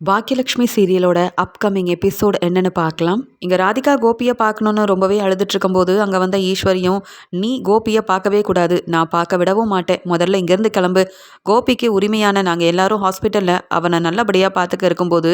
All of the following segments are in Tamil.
பாக்கியலக்ஷ்மி சீரியலோட அப்கமிங் எபிசோட் என்னென்னு பார்க்கலாம். இங்கே ராதிகா கோபியை பார்க்கணுன்னு ரொம்பவே அழுதுட்ருக்கும்போது அங்கே வந்த ஈஸ்வரியும் நீ கோபியை பார்க்கவே கூடாது. நான் பார்க்க விடவும் மாட்டேன். முதல்ல இங்கேருந்து கிளம்பு. கோபிக்கு உரிமையான நாங்கள் எல்லாரும் ஹாஸ்பிட்டலில் அவனை நல்லபடியாக பார்த்துக்க இருக்கும்போது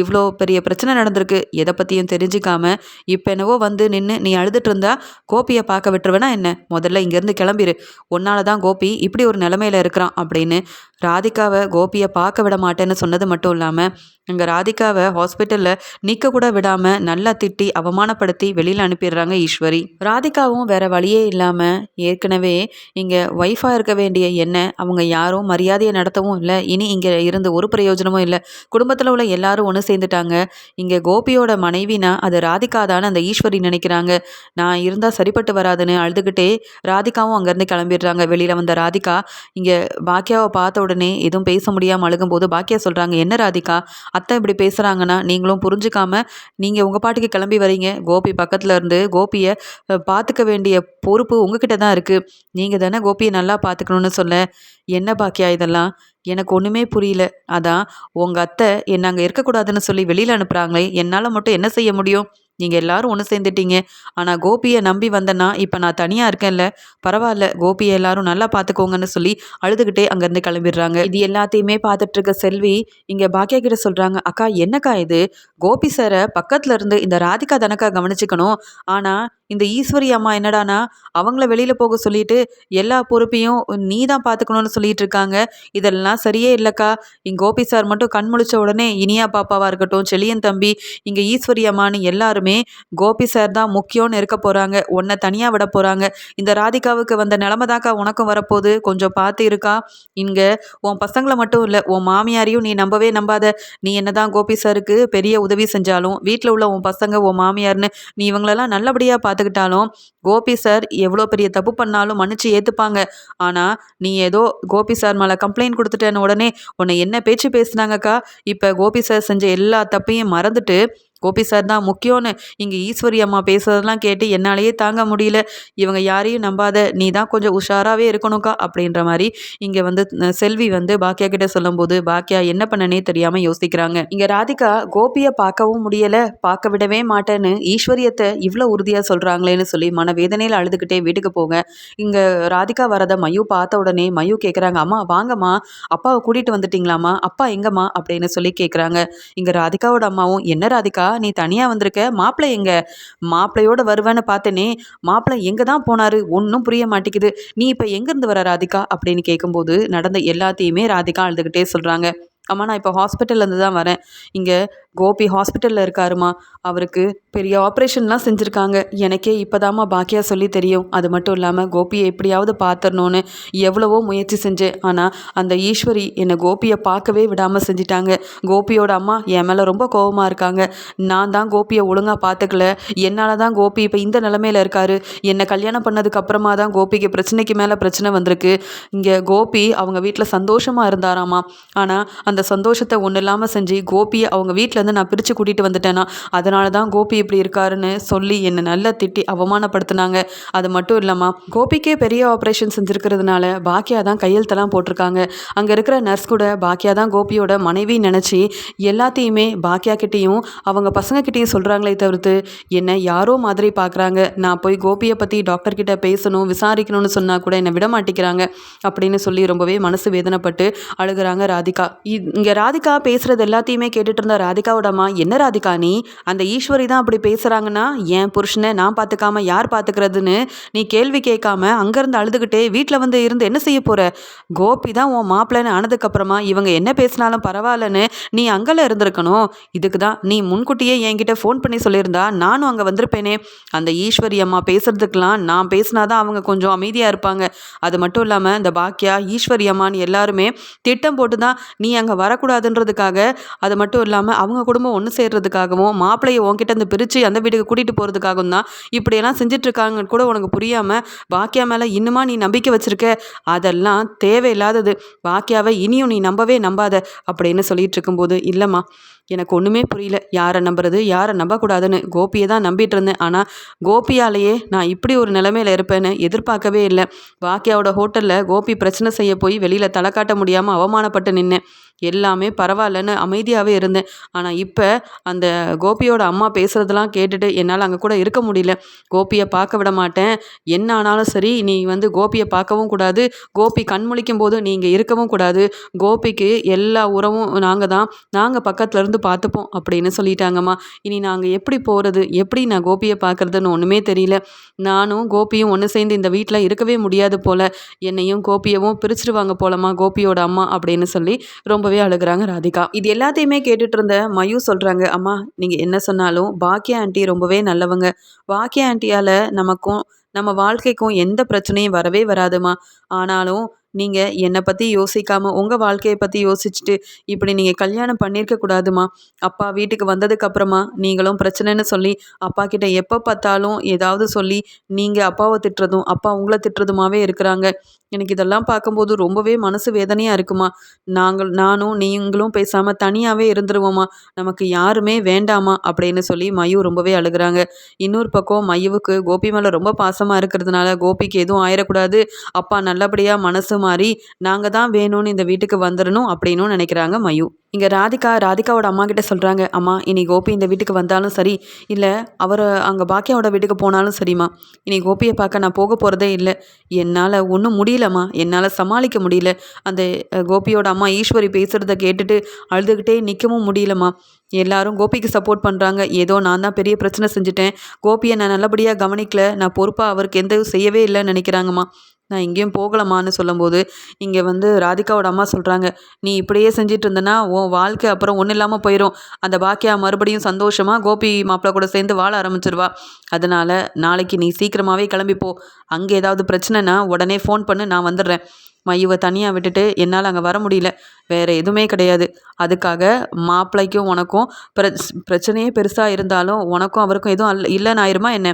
இவ்வளோ பெரிய பிரச்சனை நடந்திருக்கு. எதை பற்றியும் தெரிஞ்சுக்காம இப்போ என்னவோ வந்து நின்று நீ அழுதுட்டு இருந்தா கோபியை பார்க்க விட்டுருவேனா என்ன? முதல்ல இங்கேருந்து கிளம்பிரு. உன்னால தான் கோபி இப்படி ஒரு நிலமையில இருக்கிறான் அப்படின்னு ராதிகாவை கோபியை பார்க்க விட மாட்டேன்னு சொன்னது மட்டும் இல்லாமல் இங்கே ராதிகாவை ஹாஸ்பிட்டலில் நிற்க கூட விடாமல் நல்லா திட்டி அவமானப்படுத்தி வெளியில் அனுப்பிடுறாங்க ஈஸ்வரி. ராதிகாவும் வேற வழியே இல்லாமல் ஏற்கனவே இங்கே ஒய்ஃபாக இருக்க வேண்டிய என்ன அவங்க யாரும் மரியாதையை நடத்தவும் இல்லை இனி இங்கே இருந்து ஒரு பிரயோஜனமும் இல்லை. குடும்பத்தில் உள்ள எல்லாரும் ஒன்று சேர்ந்துட்டாங்க. இங்கே கோபியோட மனைவினா அது ராதிகா தானே அந்த ஈஸ்வரி நினைக்கிறாங்க. நான் இருந்தால் சரிப்பட்டு வராதுன்னு அழுதுகிட்டே ராதிகாவும் அங்கேருந்து கிளம்பிடுறாங்க. வெளியில் வந்த ராதிகா இங்கே பாக்கியாவை பார்த்த உடனே எதுவும் பேச முடியாமல் அழுகும்போது பாக்கியா சொல்கிறாங்க என்ன ராதிகா அத்தை இப்படி பேசுகிறாங்கன்னா நீங்களும் புரிஞ்சுக்காமல் நீங்கள் உங்கள் பாட்டுக்கு கிளம்பி வரீங்க. கோபி பக்கத்தில் இருந்து கோபியை பார்த்துக்க வேண்டிய பொறுப்பு உங்ககிட்ட தான் இருக்குது நீங்கள் தானே கோபியை நல்லா பார்த்துக்கணுன்னு சொல்ல. என்ன பாக்கியா இதெல்லாம்? எனக்கு ஒன்றுமே புரியல. அதான் உங்கள் அத்தை என்னை அங்கே இருக்கக்கூடாதுன்னு சொல்லி வெளியில் அனுப்புகிறாங்களே என்னால் மட்டும் என்ன செய்ய முடியும்? நீங்கள் எல்லாரும் ஒன்று சேர்ந்துட்டீங்க. ஆனால் கோபியை நம்பி வந்தேன்னா இப்போ நான் தனியாக இருக்கேன்ல. பரவாயில்ல கோபியை எல்லாரும் நல்லா பார்த்துக்கோங்கன்னு சொல்லி அழுதுகிட்டே அங்கேருந்து கிளம்பிடுறாங்க. இது எல்லாத்தையுமே பார்த்துட்ருக்க செல்வி இங்கே பாக்கியா கிட்ட சொல்கிறாங்க அக்கா என்னக்கா இது? கோபி சாரை பக்கத்தில் இருந்து இந்த ராதிகா தனக்கா கவனிச்சுக்கணும். ஆனால் இந்த ஈஸ்வரி அம்மா என்னடானா அவங்கள வெளியில் போக சொல்லிட்டு எல்லா பொறுப்பையும் நீ தான் பார்த்துக்கணும்னு சொல்லிட்டு இருக்காங்க. இதெல்லாம் சரியே இல்லைக்கா. இங்கே கோபி சார் மட்டும் கண் முழிச்ச உடனே இனியா பாப்பாவாக இருக்கட்டும் செளியன் தம்பி இங்கே ஈஸ்வரி அம்மான்னு எல்லாருமே கோபி சார் தான் முக்கியம்னு இருக்க போகிறாங்க உன்னை தனியாக விட போகிறாங்க இந்த ராதிகாவுக்கு வந்த நிலமை தாக்கா உனக்கும் வரப்போகுது. கொஞ்சம் பார்த்து இருக்கா. இங்கே உன் பசங்களை மட்டும் இல்லை உன் மாமியாரையும் நீ நம்பவே நம்பாத. நீ என்னதான் கோபி சாருக்கு பெரிய உதவி செஞ்சாலும் வீட்டில் உள்ள உன் பசங்க உன் மாமியார்னு நீ இவங்களெல்லாம் நல்லபடியாக பார்த்து பார்த்துக்கிட்டாலும் கோபி சார் எவ்வளோ பெரிய தப்பு பண்ணாலும் மன்னிச்சு ஏற்றுப்பாங்க ஆனால் நீ ஏதோ கோபி சார் மேலே கம்ப்ளைண்ட் கொடுத்துட்டேன்னு உடனே உன்னை என்ன பேச்சு பேசுனாங்கக்கா? இப்போ கோபி சார் செஞ்ச எல்லா தப்பையும் மறந்துட்டு கோபி சார் தான் முக்கியம்னு இங்கே ஈஸ்வரி அம்மா பேசுறதெல்லாம் கேட்டு என்னாலேயே தாங்க முடியல. இவங்க யாரையும் நம்பாத நீ தான் கொஞ்சம் உஷாராகவே இருக்கணும்க்கா அப்படின்ற மாதிரி இங்கே வந்து செல்வி வந்து பாக்கியா கிட்ட சொல்லும்போது பாக்கியா என்ன பண்ணனே தெரியாமல் யோசிக்கிறாங்க. இங்கே ராதிகா கோபியை பார்க்கவும் முடியலை பார்க்க விடவே மாட்டேன்னு ஈஸ்வரியத்தை இவ்வளோ உறுதியாக சொல்கிறாங்களேன்னு சொல்லி மனவேதனையில் அழுதுகிட்டே வீட்டுக்கு போங்க. இங்கே ராதிகா வரதை மயு பார்த்த உடனே மயு கேட்குறாங்க அம்மா வாங்கம்மா அப்பாவை கூட்டிகிட்டு வந்துட்டீங்களாம்மா அப்பா எங்கம்மா? அப்படின்னு சொல்லி கேட்குறாங்க இங்கே ராதிகாவோட அம்மாவும் என்ன ராதிகா நீ தனியாக வந்திருக்க? மாப்பிள்ளை எங்க? மாப்பிள்ளையோட வருவேன்னு பார்த்தேனே. மாப்பிள்ளை எங்கே தான் போனார்? ஒன்றும் புரிய மாட்டேங்குது. நீ இப்போ எங்கேருந்து வர ராதிகா? அப்படின்னு கேட்கும்போது நடந்த எல்லாத்தையுமே ராதிகா அழுதுகிட்டே சொல்கிறாங்க அம்மா நான் இப்போ ஹாஸ்பிட்டல்லேருந்து தான் வரேன். இங்கே கோபி ஹாஸ்பிட்டலில் இருக்காருமா? அவருக்கு பெரிய ஆப்ரேஷன்லாம் செஞ்சுருக்காங்க. எனக்கே இப்போதாம்மா பாக்கியா சொல்லி தெரியும். அது மட்டும் இல்லாமல் கோபியை எப்படியாவது பார்த்துடணுன்னு எவ்வளவோ முயற்சி செஞ்சேன். ஆனால் அந்த ஈஸ்வரி என்னை கோபியை பார்க்கவே விடாமல் செஞ்சிட்டாங்க. கோபியோட அம்மா என் மேலே ரொம்ப கோபமாக இருக்காங்க. நான் தான் கோபியை ஒழுங்காக பார்த்துக்கல. என்னால் தான் கோபி இப்போ இந்த நிலமையில இருக்காரு. என்னை கல்யாணம் பண்ணதுக்கு அப்புறமா தான் கோபிக்கு பிரச்சனைக்கு மேலே பிரச்சனை வந்திருக்கு. இங்கே கோபி அவங்க வீட்டில் சந்தோஷமாக இருந்தாராமா? ஆனால் அந்த சந்தோஷத்தை ஒன்றும் இல்லாமல் செஞ்சு கோபியை அவங்க வீட்டிலேருந்து நான் பிரித்து கூட்டிகிட்டு வந்துட்டேன்னா அதனால தான் கோபி இப்படி இருக்காருன்னு சொல்லி என்னை நல்லா திட்டி அவமானப்படுத்தினாங்க. அது மட்டும் இல்லாமல் கோபிக்கே பெரிய ஆப்ரேஷன் செஞ்சுருக்கிறதுனால பாக்கியா தான் கையெழுத்தெல்லாம் போட்டிருக்காங்க. அங்கே இருக்கிற நர்ஸ் கூட பாக்கியா தான் கோபியோட மனைவி நினச்சி எல்லாத்தையுமே பாக்கியா கிட்டேயும் அவங்க பசங்கக்கிட்டேயும் சொல்கிறாங்களே தவிர்த்து என்னை யாரோ மாதிரி பார்க்குறாங்க நான் போய் கோபியை பற்றி டாக்டர் கிட்ட பேசணும் விசாரிக்கணும்னு சொன்னால் கூட என்னை விட மாட்டேங்கிறாங்க அப்படின்னு சொல்லி ரொம்பவே மனசு வேதனைப்பட்டு அழுகிறாங்க ராதிகா. இங்கே ராதிகா பேசுகிறது எல்லாத்தையுமே கேட்டுட்டு இருந்த ராதிகாவோட அம்மா என்ன ராதிகா நீ? அந்த ஈஸ்வரி தான் அப்படி பேசுகிறாங்கன்னா என் புருஷனை நான் பார்த்துக்காம யார் பார்த்துக்கிறதுன்னு நீ கேள்வி கேட்காம அங்கேருந்து அழுதுகிட்டே வீட்டில் வந்து இருந்து என்ன செய்ய போகிற கோபி தான் உன் மாப்பிள்ளைன்னு ஆனதுக்கப்புறமா இவங்க என்ன பேசினாலும் பரவாயில்லன்னு நீ அங்கெல்லாம் இருந்திருக்கணும். இதுக்கு தான் நீ முன்கூட்டியே என்கிட்ட ஃபோன் பண்ணி சொல்லியிருந்தா நானும் அங்கே வந்திருப்பேனே. அந்த ஈஸ்வரி அம்மா பேசுறதுக்கெலாம் நான் பேசினாதான் அவங்க கொஞ்சம் அமைதியாக இருப்பாங்க. அது மட்டும் இல்லாமல் இந்த பாக்கியா ஈஸ்வரி அம்மான்னு எல்லாருமே திட்டம் போட்டு தான் நீ அங்கே வரக்கூடாதுன்றதுக்காக அது மட்டும் இல்லாமல் அவங்க குடும்பம் ஒன்று சேர்றதுக்காகவும் மாப்பிள்ளையை உன்கிட்ட இருந்து பிரித்து அந்த வீட்டுக்கு கூட்டிகிட்டு போகிறதுக்காகவும் தான் இப்படியெல்லாம் செஞ்சிட்ருக்காங்கன்னு கூட உனக்கு புரியாமல் பாக்கியா மேலே இன்னுமா நீ நம்பிக்கை வச்சுருக்க? அதெல்லாம் தேவையில்லாதது. பாக்கியாவை இனியும் நீ நம்பவே நம்பாத அப்படின்னு சொல்லிட்டு இருக்கும்போது இல்லைம்மா எனக்கு ஒன்றுமே புரியல. யாரை நம்புறது? யாரை நம்பக்கூடாதுன்னு கோபியை தான் நம்பிட்டு இருந்தேன் ஆனால் கோபியாலேயே நான் இப்படி ஒரு நிலைமையில் இருப்பேன்னு எதிர்பார்க்கவே இல்லை. பாக்கியாவோட ஹோட்டலில் கோபி பிரச்சனை செய்ய போய் வெளியில் தலை காட்ட முடியாமல் அவமானப்பட்டு நின்னேன். எல்லாமே பரவாயில்லன்னு அமைதியாகவே இருந்தேன். ஆனால் இப்போ அந்த கோபியோட அம்மா பேசுகிறதெல்லாம் கேட்டுட்டு என்னால் அங்கே கூட இருக்க முடியல. கோபியை பார்க்க விட மாட்டேன். என்ன ஆனாலும் சரி நீ வந்து கோபியை பார்க்கவும் கூடாது. கோபி கண் முழிக்கும் போது நீங்கள் இருக்கவும் கூடாது. கோபிக்கு எல்லா உறவும் நாங்கள் தான். நாங்கள் பக்கத்துலேருந்து பார்த்துப்போம் அப்படின்னு சொல்லிட்டாங்கம்மா. இனி நாங்கள் எப்படி போகிறது எப்படி நான் கோபியை பார்க்குறதுன்னு ஒன்றுமே தெரியல. நானும் கோபியும் ஒன்று சேர்ந்து இந்த வீட்டில் இருக்கவே முடியாது போல். என்னையும் கோபியவும் பிரிச்சிருவாங்க போலம்மா கோபியோட அம்மா அப்படின்னு சொல்லி ரொம்ப ரொம்பவே அழுகுறாங்க ராதிகா. இது எல்லாத்தையுமே கேட்டுட்டு இருந்த மயு சொல்கிறாங்க அம்மா நீங்கள் என்ன சொன்னாலும் பாக்கியா ஆண்டி ரொம்பவே நல்லவங்க. பாக்கியா ஆண்டியால் நமக்கும் நம்ம வாழ்க்கைக்கும் எந்த பிரச்சனையும் வரவே வராதுமா ஆனாலும் நீங்கள் என்னை பற்றி யோசிக்காமல் உங்கள் வாழ்க்கையை பற்றி யோசிச்சுட்டு இப்படி நீங்கள் கல்யாணம் பண்ணியிருக்க கூடாதுமா அப்பா வீட்டுக்கு வந்ததுக்கப்புறமா நீங்களும் பிரச்சனைன்னு சொல்லி அப்பா கிட்ட எப்போ பார்த்தாலும் ஏதாவது சொல்லி நீங்கள் அப்பாவை திட்டுறதும் அப்பா உங்களை திட்டுறதுமாவே இருக்கிறாங்க. எனக்கு இதெல்லாம் பார்க்கும்போது ரொம்பவே மனசு வேதனையாக இருக்குமா? நாங்கள் நானும் நீங்களும் பேசாமல் தனியாகவே இருந்துருவோமா? நமக்கு யாருமே வேண்டாமா? அப்படின்னு சொல்லி மயு ரொம்பவே அழுகுறாங்க. இன்னொரு பக்கம் மயுவுக்கு கோபி மேலே ரொம்ப பாசமாக இருக்கிறதுனால கோபிக்கு எதுவும் ஆயிடக்கூடாது அப்பா நல்லபடியாக மனசு மாறி நாங்கள் தான் வேணும்னு இந்த வீட்டுக்கு வந்துடணும் அப்படின்னு நினைக்கிறாங்க மயு. இங்கே ராதிகா ராதிகாவோட அம்மா கிட்ட சொல்கிறாங்க அம்மா இனி கோபி இந்த வீட்டுக்கு வந்தாலும் சரி இல்லை அவர் அங்கே பாக்கியாவோட வீட்டுக்கு போனாலும் சரிம்மா. இனி கோபியை பார்க்க நான் போக போகிறதே இல்லை. என்னால் ஒன்றும் முடியலம்மா. என்னால் சமாளிக்க முடியல. அந்த கோபியோட அம்மா ஈஸ்வரி பேசுகிறத கேட்டுட்டு அழுதுகிட்டே நிற்கவும் முடியலம்மா. எல்லாரும் கோபிக்கு சப்போர்ட் பண்ணுறாங்க ஏதோ நான் தான் பெரிய பிரச்சனை செஞ்சுட்டேன். கோபியை நான் நல்லபடியாக கவனிக்கல. நான் பொறுப்பாக அவருக்கு எந்த செய்யவே இல்லைன்னு நினைக்கிறாங்கம்மா. நான் எங்கேயும் போகலமான்னு சொல்லும்போது இங்கே வந்து ராதிகாவோட அம்மா சொல்கிறாங்க நீ இப்படியே செஞ்சிட்டு இருந்தனா உன் வாழ்க்கை அப்புறம் ஒன்றும் இல்லாமல் போயிடும் அந்த பாக்கியா மறுபடியும் சந்தோஷமாக கோபி மாப்பிள்ளை கூட சேர்ந்து வாழ ஆரம்பிச்சிருவா. அதனால் நாளைக்கு நீ சீக்கிரமாகவே கிளம்பிப்போ அங்கே ஏதாவது பிரச்சனைனா உடனே ஃபோன் பண்ணு நான் வந்துடுறேன். மையுவை தனியாக விட்டுட்டு என்னால் அங்கே வர முடியல. வேறு எதுவுமே கிடையாது. அதுக்காக மாப்பிள்ளைக்கும் உனக்கும் பிரச்சனையே பெருசாக இருந்தாலும் உனக்கும் அவருக்கும் எதுவும் அல்ல இல்லைன்னு ஆயிருமா என்ன?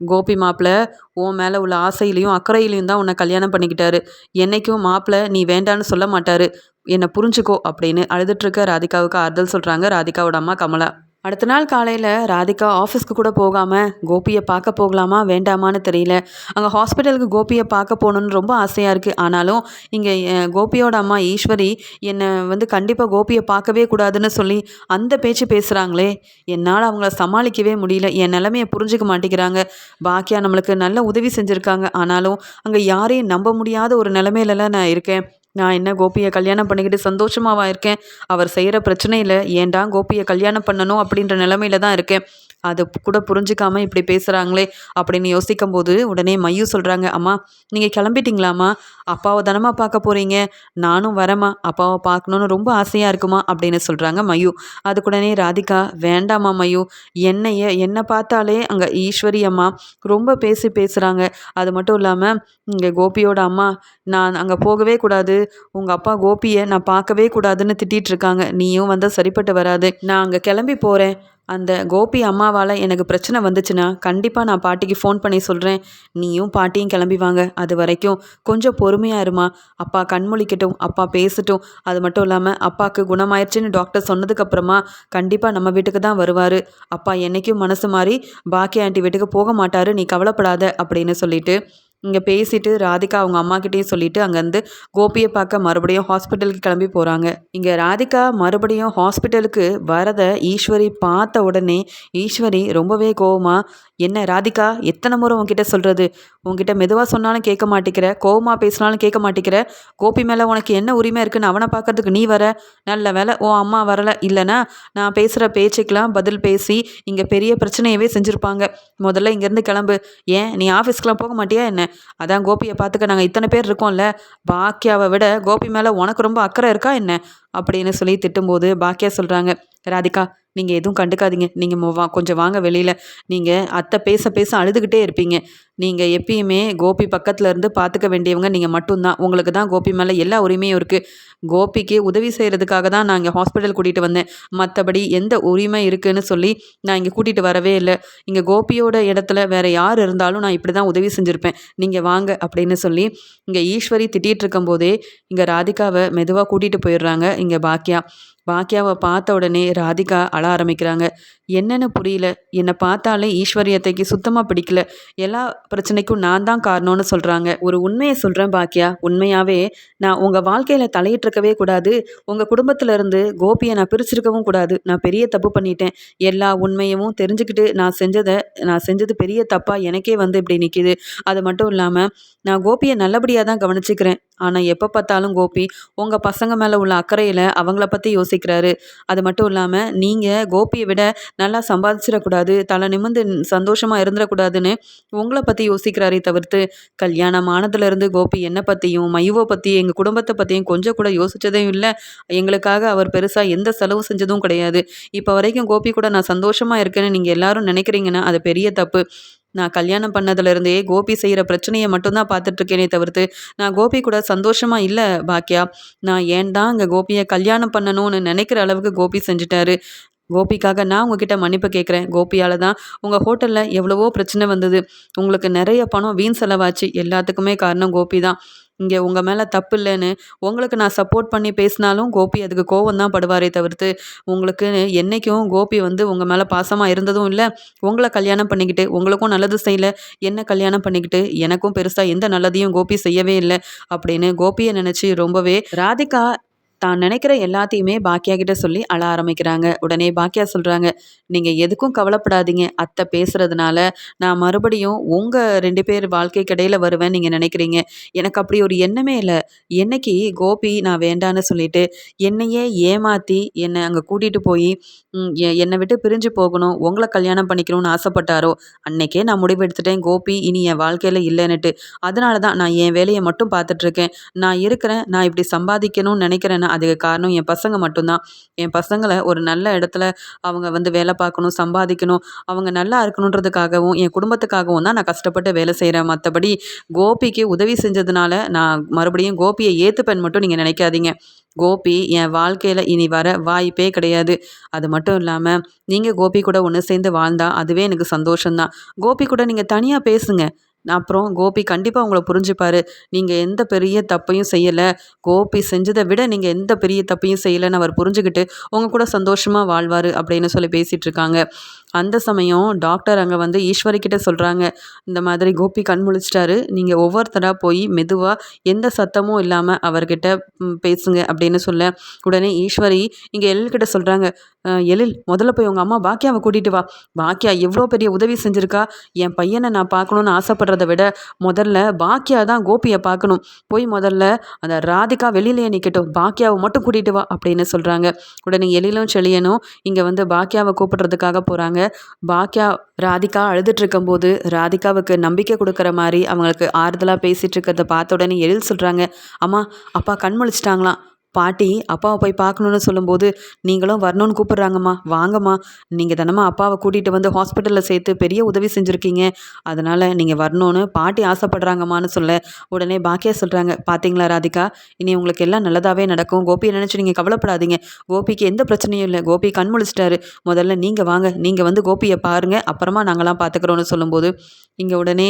கோபி மாப்பிள்ள உன் மேலே உள்ள ஆசையிலையும் அக்கறையிலையும் தான் உன்னை கல்யாணம் பண்ணிக்கிட்டாரு. என்னைக்கும் மாப்பிள்ள நீ வேண்டான்னு சொல்ல மாட்டாரு. என்னை புரிஞ்சுக்கோ அப்படின்னு அழுதுட்ருக்க ராதிகாவுக்கு ஆறுதல் சொல்கிறாங்க ராதிகாவோட அம்மா கமலா. அடுத்த நாள் காலையில் ராதிகா ஆஃபீஸ்க்கு கூட போகாமல் கோபியை பார்க்க போகலாமா வேண்டாமான்னு தெரியல. அங்கே ஹாஸ்பிட்டலுக்கு கோபியை பார்க்க போகணுன்னு ரொம்ப ஆசையாக இருக்குது ஆனாலும் இங்கே கோபியோட அம்மா ஈஸ்வரி என்னை வந்து கண்டிப்பாக கோபியை பார்க்கவே கூடாதுன்னு சொல்லி அந்த பேச்சு பேசுகிறாங்களே என்னால் அவங்கள சமாளிக்கவே முடியல. என் நிலமையை புரிஞ்சுக்க மாட்டேங்கிறாங்க. பாக்கியா நம்மளுக்கு நல்ல உதவி செஞ்சுருக்காங்க. ஆனாலும் அங்கே யாரையும் நம்ப முடியாத ஒரு நிலமையிலலாம் நான் இருக்கேன். நான் என்ன கோபியை கல்யாணம் பண்ணிக்கிட்டு சந்தோஷமாவா இருக்கேன்? அவர் செய்கிற பிரச்சனையில் ஏன்டா கோபியை கல்யாணம் பண்ணணும் அப்படின்ற நிலமையில தான் இருக்கேன். அது கூட புரிஞ்சுக்காம இப்படி பேசுகிறாங்களே அப்படின்னு யோசிக்கும் போது உடனே மையு சொல்கிறாங்க அம்மா நீங்கள் கிளம்பிட்டீங்களாம்மா? அப்பாவை தானம்மா பார்க்க போகிறீங்க நானும் வரேம்மா. அப்பாவை பார்க்கணுன்னு ரொம்ப ஆசையாக இருக்குமா? அப்படின்னு சொல்கிறாங்க மயு. அதுக்குடனே ராதிகா வேண்டாமா மயு. என்னைய என்னை பார்த்தாலே அங்கே ஈஸ்வரி அம்மா ரொம்ப பேசி பேசுகிறாங்க அது மட்டும் இல்லாமல் இங்கே கோபியோட அம்மா நான் அங்கே போகவே கூடாது. உங்கள் அப்பா கோபியை நான் பார்க்கவே கூடாதுன்னு திட்டிகிட்டு இருக்காங்க. நீயும் வந்தால் சரிப்பட்டு வராது. நான் அங்கே கிளம்பி போகிறேன் அந்த கோபி அம்மாவால் எனக்கு பிரச்சனை வந்துச்சுன்னா கண்டிப்பாக நான் பாட்டிக்கு ஃபோன் பண்ணி சொல்கிறேன் நீயும் பாட்டியும் கிளம்பி வாங்க. அது வரைக்கும் கொஞ்சம் பொறுமையாக இருமா. அப்பா கண்மொழிக்கட்டும் அப்பா பேசட்டும். அது மட்டும் இல்லாமல் அப்பாவுக்கு குணமாயிடுச்சுன்னு டாக்டர் சொன்னதுக்கப்புறமா கண்டிப்பாக நம்ம வீட்டுக்கு தான் வருவார். அப்பா என்றைக்கும் மனசு மாறி பாக்கி ஆண்டி வீட்டுக்கு போக மாட்டார் நீ கவலைப்படாத அப்படின்னு சொல்லிட்டு இங்கே பேசிட்டு ராதிகா அவங்க அம்மாக்கிட்டேயும் சொல்லிவிட்டு அங்கேருந்து கோபியை பார்க்க மறுபடியும் ஹாஸ்பிட்டலுக்கு கிளம்பி போகிறாங்க இங்கே ராதிகா மறுபடியும் ஹாஸ்பிட்டலுக்கு வரதை ஈஸ்வரி பார்த்த உடனே ஈஸ்வரி ரொம்பவே கோவமாக என்ன ராதிகா எத்தனை முறை உங்ககிட்ட சொல்கிறது உங்ககிட்ட மெதுவாக சொன்னாலும் கேட்க மாட்டேங்கிற கோவமாக பேசினாலும் கேட்க மாட்டேங்கிற கோபி மேலே உனக்கு என்ன உரிமை இருக்குன்னு அவனை பார்க்கறதுக்கு நீ வர? நல்ல வேலை ஓ அம்மா வரலை. இல்லைனா நான் பேசுகிற பேச்சுக்கெலாம் பதில் பேசி இங்கே பெரிய பிரச்சனையவே செஞ்சுருப்பாங்க. முதல்ல இங்கேருந்து கிளம்பு. ஏன் நீ ஆஃபீஸ்க்கெலாம் போக மாட்டியா என்ன? அதான் கோபியை பார்த்துக்க நாங்கள் இத்தனை பேர் இருக்கோம்ல. பாக்கியாவை விட கோபி மேலே உனக்கு ரொம்ப அக்கறை இருக்கா என்ன? அப்படின்னு சொல்லி திட்டும்போது பாக்கியா சொல்கிறாங்க ராதிகா நீங்கள் எதுவும் கண்டுக்காதீங்க. நீங்கள் வா கொஞ்சம் வாங்க வெளியில். நீங்கள் அத்தை பேச பேச அழுதுகிட்டே இருப்பீங்க. நீங்கள் எப்பயுமே கோபி பக்கத்தில் இருந்து பார்த்துக்க வேண்டியவங்க நீங்கள் மட்டும்தான். உங்களுக்கு தான் கோபி மேலே எல்லா உரிமையும் இருக்குது கோபிக்கு உதவி செய்கிறதுக்காக தான் நான் இங்கே ஹாஸ்பிட்டல் கூட்டிகிட்டு வந்தேன். மற்றபடி எந்த உரிமை இருக்குதுன்னு சொல்லி நான் இங்கே கூட்டிகிட்டு வரவே இல்லை. இங்கே கோபியோட இடத்துல வேறு யார் இருந்தாலும் நான் இப்படி தான் உதவி செஞ்சுருப்பேன். நீங்கள் வாங்க அப்படின்னு சொல்லி இங்கே ஈஸ்வரி திட்டிகிட்டு இருக்கும்போதே இங்கே ராதிகாவை மெதுவாக கூட்டிகிட்டு போயிடுறாங்க. இங்கே பாக்கியா? பாக்கியாவை பார்த்த உடனே ராதிகா அழ ஆரம்பிக்கிறாங்க. என்னென்னு புரியல. என்னை பார்த்தாலே ஈஸ்வரியத்தைக்கு சுத்தமாக பிடிக்கல. எல்லா பிரச்சனைக்கும் நான் தான் காரணம்னு சொல்கிறாங்க ஒரு உண்மையை சொல்கிறேன் பாக்கியா உண்மையாகவே நான் உங்கள் வாழ்க்கையில் தலையிட்டிருக்கவே கூடாது. உங்கள் குடும்பத்திலேருந்து கோபியை நான் பிரிச்சிருக்கவும் கூடாது. நான் பெரிய தப்பு பண்ணிட்டேன். எல்லா உண்மையும் தெரிஞ்சுக்கிட்டு நான் செஞ்சதை நான் செஞ்சது பெரிய தப்பாக எனக்கே வந்து இப்படி நிற்கிது அது மட்டும் இல்லாமல் நான் கோபியை நல்லபடியாக தான் கவனிச்சுக்கிறேன். ஆனால் எப்போ பார்த்தாலும் கோபி உங்கள் பசங்க மேலே உள்ள அக்கறையில் அவங்கள பற்றி யோசிக்கிறாரு அது மட்டும் இல்லாமல் நீங்கள் கோபியை விட நல்லா சம்பாதிச்சிடக்கூடாது தலை நிமிர்ந்து சந்தோஷமாக இருந்துடக்கூடாதுன்னு உங்களை பற்றி யோசிக்கிறாரே தவிர்த்து கல்யாணம் ஆனதுலேருந்து கோபி என்னை பற்றியும் மையுவை பற்றி எங்கள் குடும்பத்தை பற்றியும் கொஞ்சம் கூட யோசித்ததையும் இல்லை. எங்களுக்காக அவர் பெருசாக எந்த செலவு செஞ்சதும் கிடையாது. இப்போ வரைக்கும் கோபி கூட நான் சந்தோஷமாக இருக்கேன்னு நீங்கள் எல்லாரும் நினைக்கிறீங்கன்னா அது பெரிய தப்பு. நான் கல்யாணம் பண்ணதுலேருந்தே கோபி செய்கிற பிரச்சனையை மட்டும்தான் பார்த்துட்ருக்கேனே தவிர்த்து நான் கோபி கூட சந்தோஷமாக இல்லை பாக்கியா நான் ஏன் தான் அங்கே கோபியை கல்யாணம் பண்ணணும்னு நினைக்கிற அளவுக்கு கோபி செஞ்சிட்டாரு. கோபிக்காக நான் உங்ககிட்ட மன்னிப்பு கேட்குறேன். கோபியால் தான் உங்கள் ஹோட்டலில் எவ்வளவோ பிரச்சனை வந்தது. உங்களுக்கு நிறைய பணம் வீண் செலவாச்சு. எல்லாத்துக்குமே காரணம் கோபி தான் இங்கே உங்கள் மேலே தப்பு இல்லைன்னு உங்களுக்கு நான் சப்போர்ட் பண்ணி பேசினாலும் கோபி அதுக்கு கோவம் தான் படுவாரே தவிர்த்து உங்களுக்கு என்றைக்கும் கோபி வந்து உங்கள் மேலே பாசமாக இருந்ததும் இல்லை உங்களை கல்யாணம் பண்ணிக்கிட்டு உங்களுக்கும் நல்லது செய்யலை என்ன கல்யாணம் பண்ணிக்கிட்டு எனக்கும் பெருசாக எந்த நல்லதையும் கோபி செய்யவே இல்லை அப்படின்னு கோபியை நினச்சி ரொம்பவே ராதிகா தான் நினைக்கிற எல்லாத்தையுமே பாக்கியா கிட்ட சொல்லி அழ ஆரம்பிக்கிறாங்க. உடனே பாக்கியா சொல்கிறாங்க நீங்கள் எதுக்கும் கவலைப்படாதீங்க. அத்தை பேசுகிறதுனால நான் மறுபடியும் உங்கள் ரெண்டு பேர் வாழ்க்கை கடையில் வருவேன் நீங்கள் நினைக்கிறீங்க. எனக்கு அப்படி ஒரு எண்ணமே இல்லை. என்னைக்கு கோபி நான் வேண்டான்னு சொல்லிட்டு என்னையே ஏமாற்றி என்னை அங்கே கூட்டிகிட்டு போய் என்னை விட்டு பிரிஞ்சு போகணும். உங்களை கல்யாணம் பண்ணிக்கணும்னு ஆசைப்பட்டாரோ அன்னைக்கே நான் முடிவு எடுத்துட்டேன் கோபி இனி என் வாழ்க்கையில் இல்லைன்னுட்டு. அதனால தான் நான் என் வேலையை மட்டும் பார்த்துட்ருக்கேன் நான் இருக்கிறேன். நான் இப்படி சம்பாதிக்கணும்னு நினைக்கிறேன்னா அதுக்கு காரணம் என் பசங்க மட்டும்தான். என் பசங்களை ஒரு நல்ல இடத்துல அவங்க வந்து வேலை பார்க்கணும் சம்பாதிக்கணும் அவங்க நல்லா இருக்கணுன்றதுக்காகவும் என் குடும்பத்துக்காகவும் தான் நான் கஷ்டப்பட்டு வேலை செய்கிறேன் மற்றபடி கோபிக்கு உதவி செஞ்சதுனால நான் மறுபடியும் கோபியை ஏற்றுப்பேன் மட்டும் நீங்கள் நினைக்காதீங்க. கோபி என் வாழ்க்கையில் இனி வர வாய்ப்பே கிடையாது. அது மட்டும் இல்லாமல் நீங்கள் கோபி கூட ஒன்று சேர்ந்து வாழ்ந்தால் அதுவே எனக்கு சந்தோஷம்தான். கோபி கூட நீங்கள் தனியாக பேசுங்க. அப்புறம் கோபி கண்டிப்பாக உங்களை புரிஞ்சுப்பார். நீங்கள் எந்த பெரிய தப்பையும் செய்யலை. கோபி செஞ்சதை விட நீங்கள் எந்த பெரிய தப்பையும் செய்யலைன்னு அவர் புரிஞ்சுக்கிட்டு உங்கள் கூட சந்தோஷமாக வாழ்வார் அப்படின்னு சொல்லி பேசிகிட்டு இருக்காங்க. அந்த சமயம் டாக்டர் அங்கே வந்து ஈஸ்வரி கிட்ட சொல்கிறாங்க இந்த மாதிரி கோபி கண் முழிச்சிட்டாரு. நீங்கள் ஒவ்வொருத்தராக போய் மெதுவாக எந்த சத்தமும் இல்லாமல் அவர்கிட்ட பேசுங்க அப்படின்னு சொல்ல உடனே ஈஸ்வரி இங்கே எல்கிட்ட சொல்கிறாங்க எழில் முதல்ல போய் உங்கள் அம்மா பாக்கியாவை கூட்டிகிட்டு வா. பாக்கியா எவ்வளோ பெரிய உதவி செஞ்சுருக்கா? என் பையனை நான் பார்க்கணுன்னு ஆசைப்படுறத விட முதல்ல பாக்கியா தான் கோபியை பார்க்கணும் போய் முதல்ல அந்த ராதிகா வெளியிலேயே நிற்கட்டும் பாக்கியாவை மட்டும் கூட்டிகிட்டு வா அப்படின்னு சொல்கிறாங்க உடனே எழிலும் செழியனும் இங்கே வந்து பாக்கியாவை கூப்பிடுறதுக்காக போகிறாங்க பாக்கியா ராதிகா அழுதுட்டு இருக்கும்போது ராதிகாவுக்கு நம்பிக்கை கொடுக்குற மாதிரி அவங்களுக்கு ஆறுதலாக பேசிகிட்டு இருக்கிறத பார்த்த உடனே எழில் சொல்கிறாங்க அம்மா அப்பா கண் முழிச்சிட்டாங்களாம். பாட்டி அப்பாவை போய் பார்க்கணுன்னு சொல்லும்போது நீங்களும் வரணும்னு கூப்பிட்றாங்கம்மா. வாங்கம்மா. நீங்கள் தினமும் அப்பாவை கூட்டிகிட்டு வந்து ஹாஸ்பிட்டலில் சேர்த்து பெரிய உதவி செஞ்சுருக்கீங்க. அதனால் நீங்கள் வரணும்னு பாட்டி ஆசைப்படுறாங்கம்மான்னு சொல்ல உடனே பாக்கியா சொல்கிறாங்க பார்த்தீங்களா ராதிகா? இனி உங்களுக்கு எல்லாம் நல்லதாகவே நடக்கும். கோபியை நினச்சி நீங்கள் கவலைப்படாதீங்க. கோபிக்கு எந்த பிரச்சனையும் இல்லை. கோபி கண் முழிச்சிட்டாரு. முதல்ல நீங்கள் வாங்க. நீங்கள் வந்து கோபியை பாருங்கள் அப்புறமா நாங்களாம் பார்த்துக்குறோன்னு சொல்லும்போது இங்கே உடனே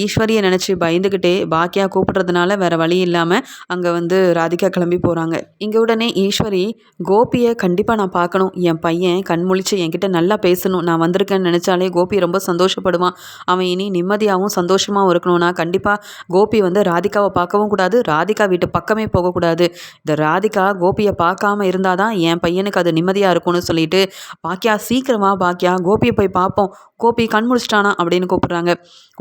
ஈஸ்வரியை நினச்சி பயந்துக்கிட்டே பாக்கியா கூப்பிட்றதுனால வேறு வழி இல்லாமல் அங்கே வந்து ராதிகா கிளம்பி போகிறாங்க போகிறாங்க இங்கே உடனே ஈஸ்வரி கோபியை கண்டிப்பாக நான் பார்க்கணும். என் பையன் கண்முழிச்சு என்கிட்ட நல்லா பேசணும். நான் வந்திருக்கேன்னு நினச்சாலே கோபி ரொம்ப சந்தோஷப்படுவான். அவன் இனி நிம்மதியாகவும் சந்தோஷமாகவும் இருக்கணும்னா கண்டிப்பாக கோபி வந்து ராதிகாவை பார்க்கவும் கூடாது. ராதிகா வீட்டு பக்கமே போகக்கூடாது இந்த ராதிகா கோபியை பார்க்காம இருந்தால் தான் என் பையனுக்கு அது நிம்மதியாக இருக்கும்னு சொல்லிட்டு பாக்கியா சீக்கிரமாக பாக்கியா கோபியை போய் பார்ப்போம். கோபி கண் முடிச்சிட்டானா அப்படின்னு கூப்பிட்றாங்க.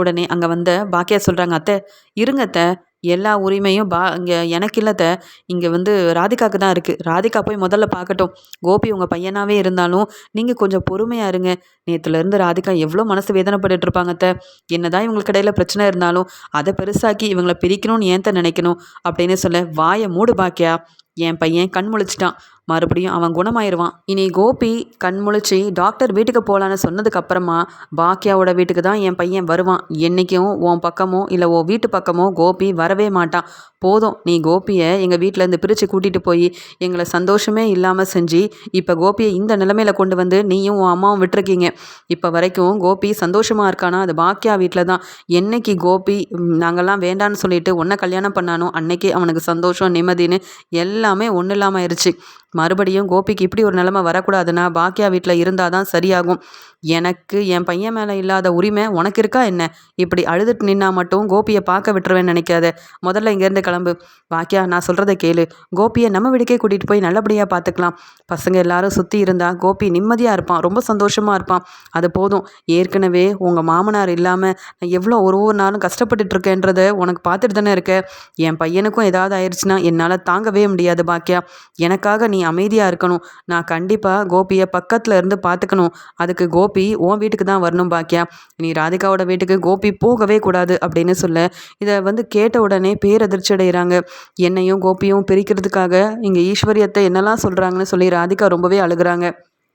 உடனே அங்கே வந்த பாக்கியா சொல்கிறாங்க அத்தை இருங்க அத்தை. எல்லா உரிமையும் பா இங்கே எனக்கு இல்லத்த இங்கே வந்து ராதிகாவுக்கு தான் இருக்குது ராதிகா போய் முதல்ல பார்க்கட்டும் கோபி உங்கள் பையனாகவே இருந்தாலும் நீங்கள் கொஞ்சம் பொறுமையாக இருங்க. நேற்றுலேருந்து ராதிகா எவ்வளோ மனசு வேதனைப்பட்டு இருப்பாங்க அத்தை. என்னதான் இவங்களுக்கு இடையில பிரச்சனை இருந்தாலும் அதை பெருசாக்கி இவங்களை பிரிக்கணும்னு ஏன் நினைக்கணும்? அப்படின்னு சொல்ல வாயை மூடு பாக்கியா? என் பையன் கண் முழிச்சிட்டான். மறுபடியும் அவன் குணமாயிருவான். இனி கோபி கண் முழிச்சு டாக்டர் வீட்டுக்கு போகலான்னு சொன்னதுக்கப்புறமா பாக்கியாவோட வீட்டுக்கு தான் என் பையன் வருவான். என்றைக்கும் உன் பக்கமோ இல்லை உன் வீட்டு பக்கமோ கோபி வரவே மாட்டான். போதும் நீ கோபியை எங்கள் வீட்டிலேருந்து பிரித்து கூட்டிகிட்டு போய் எங்களை சந்தோஷமே இல்லாமல் செஞ்சு இப்போ கோபியை இந்த நிலமையில கொண்டு வந்து நீயும் உன் அம்மாவும் விட்டுருக்கீங்க. இப்போ வரைக்கும் கோபி சந்தோஷமாக இருக்கானா? அது பாக்கியா வீட்டில் தான். என்னைக்கு கோபி நாங்கள்லாம் வேண்டான்னு சொல்லிட்டு உன்னை கல்யாணம் பண்ணானோ அன்னைக்கே அவனுக்கு சந்தோஷம் நிம்மதின்னு எல்லாமே ஒன்றும் இல்லாமல் ஆயிடுச்சு மறுபடியும் கோபிக்கு இப்படி ஒரு நிலைமை வரக்கூடாதுன்னா பாக்கியா வீட்டில் இருந்தால் தான் சரியாகும். எனக்கு என் பையன் மேலே இல்லாத உரிமை உனக்கு இருக்கா என்ன? இப்படி அழுதுட்டு நின்னா மட்டும் கோபியை பார்க்க விட்டுருவேன்னு நினைக்காத. முதல்ல இங்கேருந்து கிளம்பு. பாக்கியா நான் சொல்கிறத கேளு. கோபியை நம்ம விடுக்கே கூட்டிகிட்டு போய் நல்லபடியாக பார்த்துக்கலாம். பசங்க எல்லாரும் சுற்றி இருந்தால் கோபி நிம்மதியாக இருப்பான் ரொம்ப சந்தோஷமாக இருப்பான். அது போதும். ஏற்கனவே உங்கள் மாமனார் இல்லாமல் நான் எவ்வளோ ஒரு ஒரு நாளும் கஷ்டப்பட்டுட்டு இருக்கேன்றத உனக்கு பார்த்துட்டு தானே இருக்க? என் பையனுக்கும் ஏதாவது ஆயிடுச்சுன்னா என்னால் தாங்கவே முடியாது பாக்கியா. எனக்காக நீ அமைதியாக இருக்கணும். நான் கண்டிப்பாக கோபியை பக்கத்தில் இருந்து பார்த்துக்கணும். அதுக்கு கோபி உன் வீட்டுக்கு தான் வரணும் பாக்கியா? நீ ராதிகாவோட வீட்டுக்கு கோபி போகவே கூடாது அப்படின்னு சொல்ல இதை வந்து கேட்ட உடனே பேரதிர்ச்சி அடைகிறாங்க. என்னையும் கோபியும் பிரிக்கிறதுக்காக இங்கே ஈஸ்வரியத்தை என்னெல்லாம் சொல்கிறாங்கன்னு சொல்லி ராதிகா ரொம்பவே அழுகுறாங்க.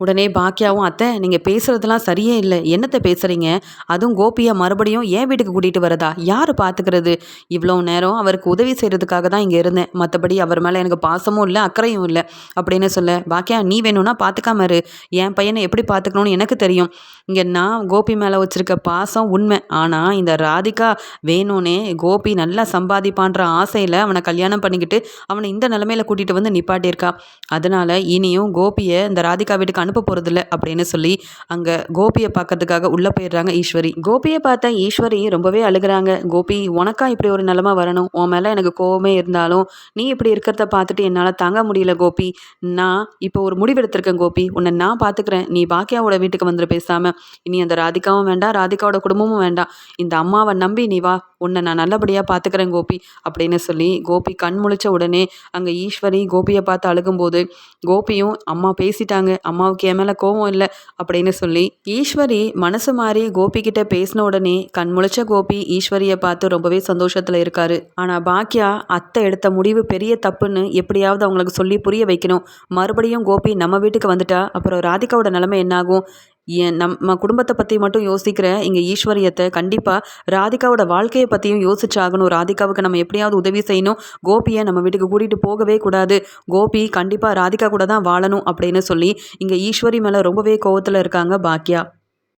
உடனே பாக்கியாவும் அத்தை நீங்கள் பேசுகிறதுலாம் சரியே இல்லை. என்னத்தை பேசுகிறீங்க அதுவும் கோபியை மறுபடியும் என் வீட்டுக்கு கூட்டிகிட்டு வரதா? யார் பார்த்துக்கிறது இவ்வளோ நேரம் அவருக்கு உதவி செய்கிறதுக்காக தான் இங்கே இருந்தேன். மற்றபடி அவர் மேலே எனக்கு பாசமும் இல்லை அக்கறையும் இல்லை அப்படின்னு சொல்ல பாக்கியா நீ வேணும்னா பார்த்துக்காம இரு. என் பையனை எப்படி பார்த்துக்கணும்னு எனக்கு தெரியும். இங்கே நான் கோபி மேலே வச்சுருக்க பாசம் உண்மை. ஆனால் இந்த ராதிகா வேணும்னே கோபி நல்லா சம்பாதிப்பான்ற ஆசையில் அவனை கல்யாணம் பண்ணிக்கிட்டு அவனை இந்த நிலமையில கூட்டிகிட்டு வந்து நிப்பாட்டியிருக்கா. அதனால் இனியும் கோபியை இந்த ராதிகா வீட்டுக்கு அனுப்ப போகிறதில்ல அப்படின்னு சொல்லி அங்கே கோபியை பார்க்கறதுக்காக உள்ளே போயிடுறாங்க ஈஸ்வரி. கோபியை பார்த்த ஈஸ்வரி ரொம்பவே அழுகிறாங்க. கோபி உனக்கா இப்படி ஒரு நிலமை வரணும்? உன் மேலே எனக்கு கோவமே இருந்தாலும் நீ இப்படி இருக்கிறத பார்த்துட்டு என்னால் தாங்க முடியல கோபி. நான் இப்போ ஒரு முடிவெடுத்திருக்கேன் கோபி. உன்னை நான் பார்த்துக்கிறேன் நீ பாக்கியாவோட வீட்டுக்கு வந்துட்டு பேசாமல் இனி அந்த ராதிகாவும் வேண்டாம். ராதிகாவோட குடும்பமும் வேண்டாம். இந்த அம்மாவை நம்பி நீ வா. உன்னை நான் நல்லபடியாக பார்த்துக்கிறேன் கோபி அப்படின்னு சொல்லி கோபி கண் முழிச்ச உடனே அங்கே ஈஸ்வரி கோபியை பார்த்து அழுகும்போது கோபியும் அம்மா பேசிட்டாங்க அம்மாவுக்கு என் மேலே கோபம் இல்லை அப்படின்னு சொல்லி ஈஸ்வரி மனசு மாறி கோபி கிட்ட பேசின உடனே கண் முழிச்ச கோபி ஈஸ்வரியை பார்த்து ரொம்பவே சந்தோஷத்தில் இருக்காரு. ஆனால் பாக்கியா அத்தை எடுத்த முடிவு பெரிய தப்புன்னு எப்படியாவது அவங்களுக்கு சொல்லி புரிய வைக்கணும். மறுபடியும் கோபி நம்ம வீட்டுக்கு வந்துட்டா அப்புறம் ராதிகாவோட நிலைமை என்னாகும் என் நம்ம குடும்பத்தை பற்றி மட்டும் யோசிக்கிற இங்கே ஈஸ்வரியத்தை கண்டிப்பாக ராதிகாவோட வாழ்க்கையை பற்றியும் யோசிச்சாகணும். ராதிகாவுக்கு நம்ம எப்படியாவது உதவி செய்யணும். கோபியை நம்ம வீட்டுக்கு கூட்டிகிட்டு போகவே கூடாது. கோபி கண்டிப்பாக ராதிகா கூட தான் வாழணும் அப்படின்னு சொல்லி இங்கே ஈஸ்வரி மேலே ரொம்பவே கோவத்தில் இருக்காங்க பாக்கியா